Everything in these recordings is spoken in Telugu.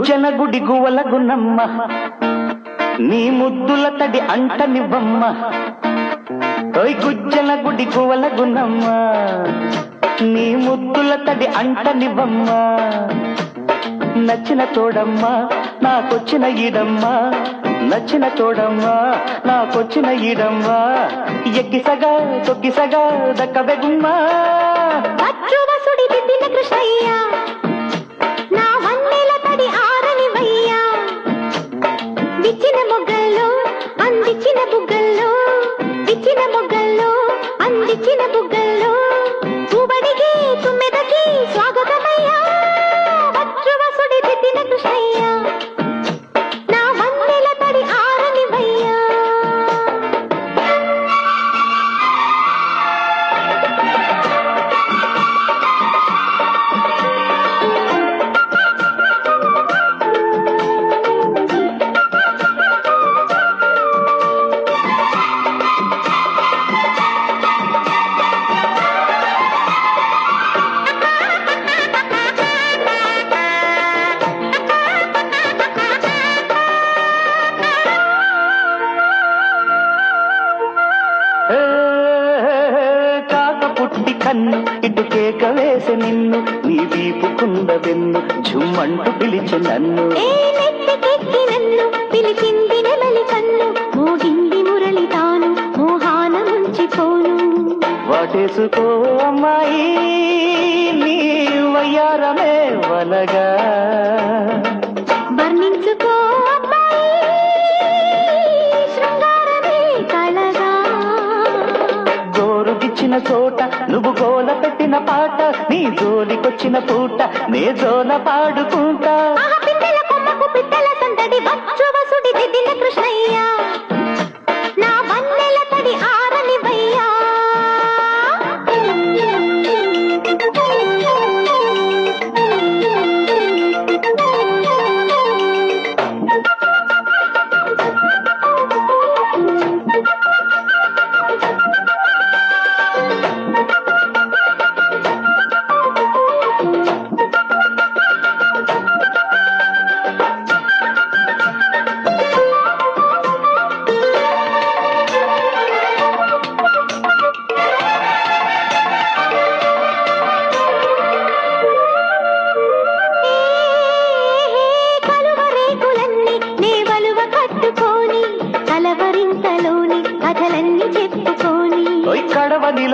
గుజ్జన గుడి గువల గున్నమ్మ నీ ముద్దుల తడి అంటనివ్వమ్మ. ఓయ్ గుజ్జన గుడి గువల గున్నమ్మ నీ ముద్దుల తడి అంటనివ్వమ్మ. నచ్చిన తోడమ్మా నాకొచ్చిన ఈడమ్మా. నచ్చిన తోడమ్మా నాకొచ్చిన ఈడమ్మా. ఎగ్గిసగా తొగ్గిసగా దక్కబెగుమ్మా. అచ్చువసుడి కృష్ణయ్య. అందించిన బుగ్గల్లో కన్ను ఇటు కేక వేసి నిన్ను నీ వీపుకుంద వెన్ను ఝుమ్మంటూ పిలిచి నన్ను. పిలిచింది నెమలి కన్ను మోగింది మురళి తాను మోహాన ముంచిపోను. వాటేసుకో అమ్మాయి నీ వయ్యారమే వలగా. గోరుగిచ్చిన చోట నువ్వు గోల పెట్టిన పాట నీ జోలికొచ్చిన పూట నే జోల పాడుకుంటా. కృష్ణయ్యా.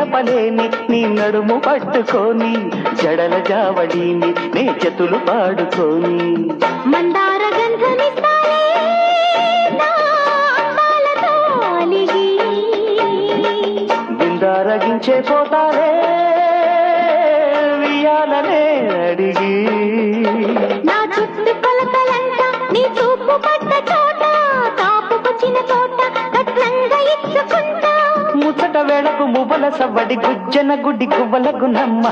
నిలపలేని నీ నడుము పట్టుకొని జడల జావళీని నే చేతులు పాడుకొని. మందార బిందారగించే పోతారే వియాలనే అడిగి. నా చుట్టూ నీ చూపు పడ్డ చోట వేళకు మువ్వల సవ్వడి గుజ్జన గుడి గువ్వల గునమ్మ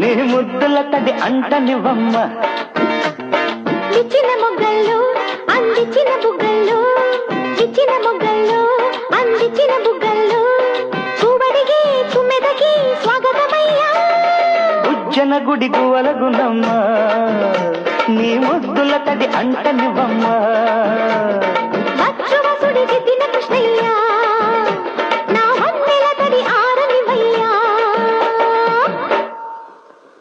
నీ ముద్దుల తడి అంటనివ్వమ్మ. ఇచ్చిన మొగ్గల్లో అందించిన బుగ్గల్లో ఇచ్చిన మొగ్గల్లో అందించిన బుగ్గల్లో తుమ్మెదకి స్వాగతమయ్యా. గుజ్జన గుడి గువ్వల గునమ్మ నీ ముద్దుల తడి అంటనివ్వమ్మ.